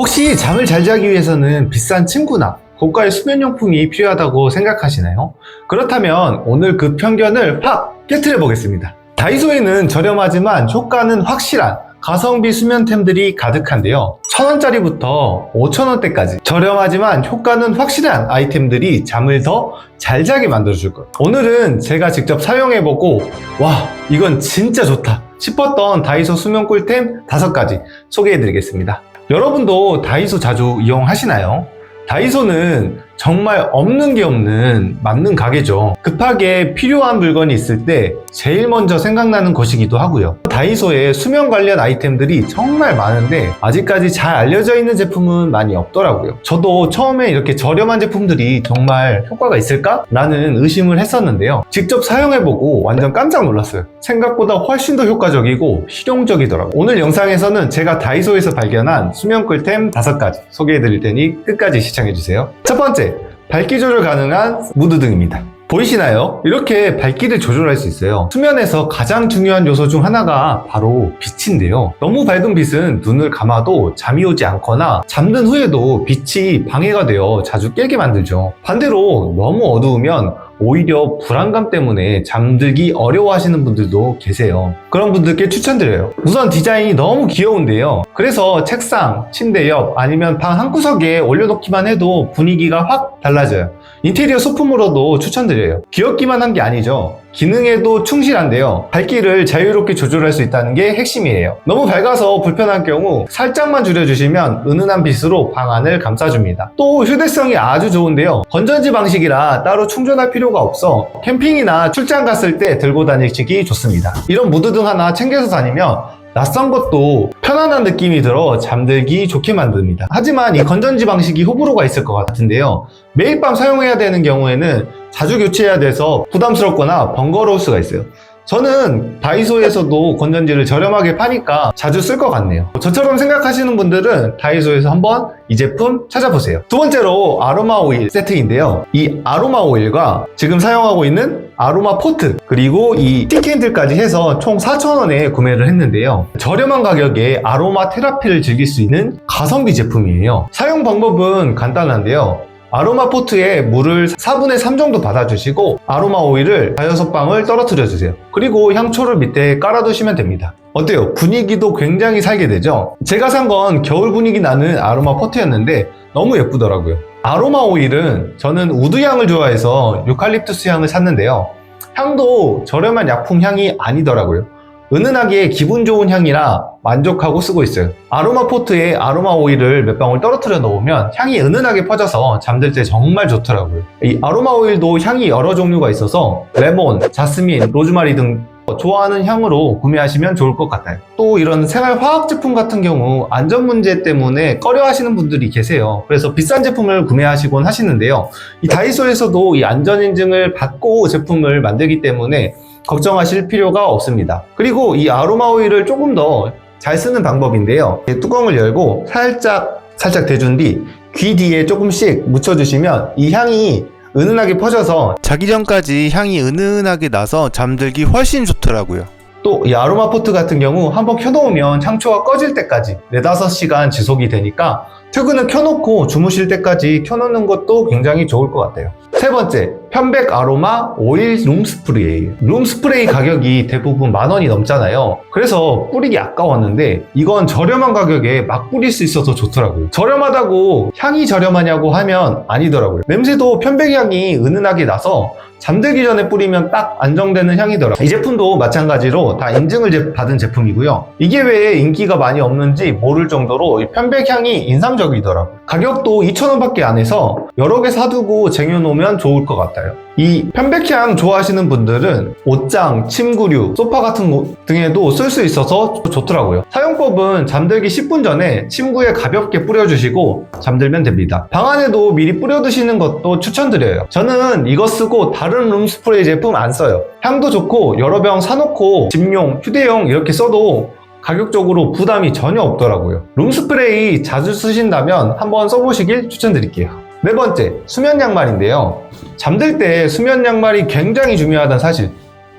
혹시 잠을 잘 자기 위해서는 비싼 침구나 고가의 수면용품이 필요하다고 생각하시나요? 그렇다면 오늘 그 편견을 확 깨트려 보겠습니다. 다이소에는 저렴하지만 효과는 확실한 가성비 수면템들이 가득한데요. 1000원짜리부터 5000원대까지 저렴하지만 효과는 확실한 아이템들이 잠을 더 잘 자게 만들어줄 거예요. 오늘은 제가 직접 사용해보고 와 이건 진짜 좋다 싶었던 다이소 수면 꿀템 5가지 소개해드리겠습니다. 여러분도 다이소 자주 이용하시나요? 다이소는 정말 없는 게 없는 맞는 가게죠. 급하게 필요한 물건이 있을 때 제일 먼저 생각나는 것이기도 하고요. 다이소에 수면 관련 아이템들이 정말 많은데 아직까지 잘 알려져 있는 제품은 많이 없더라고요. 저도 처음에 이렇게 저렴한 제품들이 정말 효과가 있을까? 라는 의심을 했었는데요. 직접 사용해보고 완전 깜짝 놀랐어요. 생각보다 훨씬 더 효과적이고 실용적이더라고요. 오늘 영상에서는 제가 다이소에서 발견한 수면 꿀템 5가지 소개해드릴 테니 끝까지 시청해주세요. 첫 번째, 밝기 조절 가능한 무드등입니다. 보이시나요? 이렇게 밝기를 조절할 수 있어요. 수면에서 가장 중요한 요소 중 하나가 바로 빛인데요. 너무 밝은 빛은 눈을 감아도 잠이 오지 않거나 잠든 후에도 빛이 방해가 되어 자주 깨게 만들죠. 반대로 너무 어두우면 오히려 불안감 때문에 잠들기 어려워하시는 분들도 계세요. 그런 분들께 추천드려요. 우선 디자인이 너무 귀여운데요. 그래서 책상, 침대 옆 아니면 방 한구석에 올려놓기만 해도 분위기가 확 달라져요. 인테리어 소품으로도 추천드려요. 귀엽기만 한 게 아니죠. 기능에도 충실한데요. 밝기를 자유롭게 조절할 수 있다는 게 핵심이에요. 너무 밝아서 불편한 경우 살짝만 줄여주시면 은은한 빛으로 방 안을 감싸줍니다. 또 휴대성이 아주 좋은데요. 건전지 방식이라 따로 충전할 필요가 없어 캠핑이나 출장 갔을 때 들고 다니기 좋습니다. 이런 무드등 하나 챙겨서 다니면 낯선 것도 편안한 느낌이 들어 잠들기 좋게 만듭니다. 하지만 이 건전지 방식이 호불호가 있을 것 같은데요. 매일 밤 사용해야 되는 경우에는 자주 교체해야 돼서 부담스럽거나 번거로울 수가 있어요. 저는 다이소에서도 건전지를 저렴하게 파니까 자주 쓸 것 같네요. 저처럼 생각하시는 분들은 다이소에서 한번 이 제품 찾아보세요. 두 번째로 아로마 오일 세트인데요. 이 아로마 오일과 지금 사용하고 있는 아로마 포트 그리고 이 티캔들까지 해서 총 4,000원에 구매를 했는데요. 저렴한 가격에 아로마 테라피를 즐길 수 있는 가성비 제품이에요. 사용 방법은 간단한데요. 아로마 포트에 물을 4분의 3 정도 받아주시고 아로마 오일을 5방울 떨어뜨려 주세요. 그리고 향초를 밑에 깔아두시면 됩니다. 어때요? 분위기도 굉장히 살게 되죠? 제가 산 건 겨울 분위기 나는 아로마 포트였는데 너무 예쁘더라고요. 아로마 오일은 저는 우드 향을 좋아해서 유칼립투스 향을 샀는데요. 향도 저렴한 약품 향이 아니더라고요. 은은하게 기분 좋은 향이라 만족하고 쓰고 있어요. 아로마 포트에 아로마 오일을 몇 방울 떨어뜨려 놓으면 향이 은은하게 퍼져서 잠들 때 정말 좋더라고요. 이 아로마 오일도 향이 여러 종류가 있어서 레몬, 자스민, 로즈마리 등 좋아하는 향으로 구매하시면 좋을 것 같아요. 또 이런 생활 화학 제품 같은 경우 안전 문제 때문에 꺼려 하시는 분들이 계세요. 그래서 비싼 제품을 구매하시곤 하시는데요. 이 다이소에서도 이 안전 인증을 받고 제품을 만들기 때문에 걱정하실 필요가 없습니다. 그리고 이 아로마 오일을 조금 더 잘 쓰는 방법인데요. 이 뚜껑을 열고 살짝 살짝 대준 뒤 귀 뒤에 조금씩 묻혀주시면 이 향이 은은하게 퍼져서 자기 전까지 향이 은은하게 나서 잠들기 훨씬 좋더라고요. 또 이 아로마 포트 같은 경우 한번 켜놓으면 향초가 꺼질 때까지 4, 5시간 지속이 되니까 퇴근을 켜놓고 주무실 때까지 켜놓는 것도 굉장히 좋을 것 같아요. 세 번째, 편백 아로마 오일 룸 스프레이. 룸 스프레이 가격이 대부분 만 원이 넘잖아요. 그래서 뿌리기 아까웠는데 이건 저렴한 가격에 막 뿌릴 수 있어서 좋더라고요. 저렴하다고 향이 저렴하냐고 하면 아니더라고요. 냄새도 편백 향이 은은하게 나서 잠들기 전에 뿌리면 딱 안정되는 향이더라고요. 이 제품도 마찬가지로 다 인증을 제- 받은 제품이고요. 이게 왜 인기가 많이 없는지 모를 정도로 이 편백 향이 인상적이더라고요. 가격도 2,000원밖에 안 해서 여러 개 사두고 쟁여놓으면 좋을 것 같아요. 이 편백향 좋아하시는 분들은 옷장, 침구류, 소파 같은 곳 등에도 쓸 수 있어서 좋더라고요. 사용법은 잠들기 10분 전에 침구에 가볍게 뿌려주시고 잠들면 됩니다. 방 안에도 미리 뿌려두시는 것도 추천드려요. 저는 이거 쓰고 다른 룸스프레이 제품 안 써요. 향도 좋고 여러 병 사놓고 집용, 휴대용 이렇게 써도 가격적으로 부담이 전혀 없더라고요. 룸스프레이 자주 쓰신다면 한번 써보시길 추천드릴게요. 네 번째, 수면 양말인데요. 잠들 때 수면 양말이 굉장히 중요하다는 사실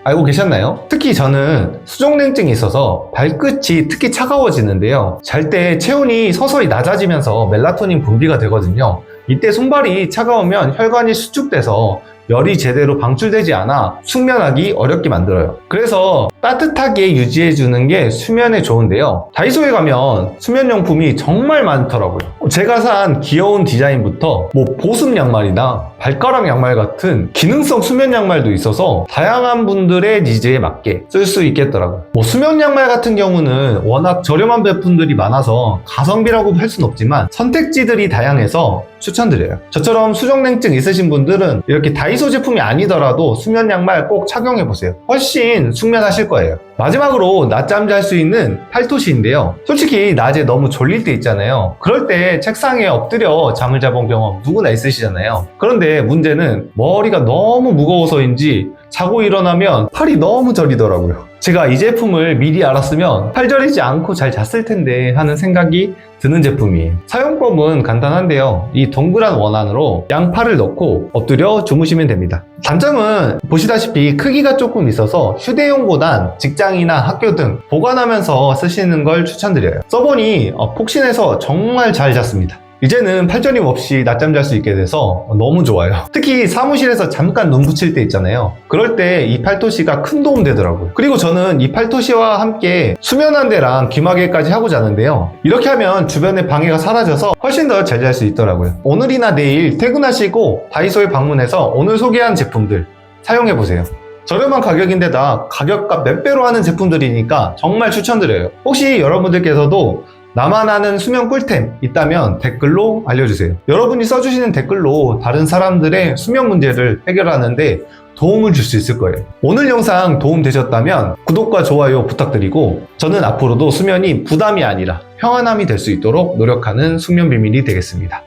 알고 계셨나요? 특히 저는 수족냉증이 있어서 발끝이 특히 차가워지는데요. 잘 때 체온이 서서히 낮아지면서 멜라토닌 분비가 되거든요. 이때 손발이 차가우면 혈관이 수축돼서 열이 제대로 방출되지 않아 숙면하기 어렵게 만들어요. 그래서 따뜻하게 유지해주는 게 수면에 좋은데요. 다이소에 가면 수면용품이 정말 많더라고요. 제가 산 귀여운 디자인부터 뭐 보습 양말이나 발가락 양말 같은 기능성 수면 양말도 있어서 다양한 분들의 니즈에 맞게 쓸 수 있겠더라고요. 뭐 수면 양말 같은 경우는 워낙 저렴한 제품들이 많아서 가성비라고 할 순 없지만 선택지들이 다양해서 추천드려요. 저처럼 수족냉증 있으신 분들은 이렇게 다이소 제품이 아니더라도 수면 양말 꼭 착용해 보세요. 훨씬 숙면하실 거예요. 마지막으로 낮잠 잘 수 있는 팔토시인데요. 솔직히 낮에 너무 졸릴 때 있잖아요. 그럴 때 책상에 엎드려 잠을 자본 경험 누구나 있으시잖아요. 그런데 문제는 머리가 너무 무거워서인지 자고 일어나면 팔이 너무 저리더라고요. 제가 이 제품을 미리 알았으면 팔 저리지 않고 잘 잤을 텐데 하는 생각이 드는 제품이에요. 사용법은 간단한데요. 이 동그란 원안으로 양팔을 넣고 엎드려 주무시면 됩니다. 단점은 보시다시피 크기가 조금 있어서 휴대용보단 직장이나 학교 등 보관하면서 쓰시는 걸 추천드려요. 써보니 어, 폭신해서 정말 잘 잤습니다. 이제는 팔저림 없이 낮잠 잘 수 있게 돼서 너무 좋아요. 특히 사무실에서 잠깐 눈 붙일 때 있잖아요. 그럴 때 이 팔토시가 큰 도움 되더라고요. 그리고 저는 이 팔토시와 함께 수면 안대랑 귀마개까지 하고 자는데요. 이렇게 하면 주변의 방해가 사라져서 훨씬 더 잘 잘 수 있더라고요. 오늘이나 내일 퇴근하시고 다이소에 방문해서 오늘 소개한 제품들 사용해 보세요. 저렴한 가격인데다 가격값 몇 배로 하는 제품들이니까 정말 추천드려요. 혹시 여러분들께서도 나만 아는 수면 꿀템 있다면 댓글로 알려주세요. 여러분이 써주시는 댓글로 다른 사람들의 수면 문제를 해결하는데 도움을 줄 수 있을 거예요. 오늘 영상 도움 되셨다면 구독과 좋아요 부탁드리고 저는 앞으로도 수면이 부담이 아니라 평안함이 될 수 있도록 노력하는 숙면 비밀이 되겠습니다.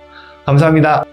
감사합니다.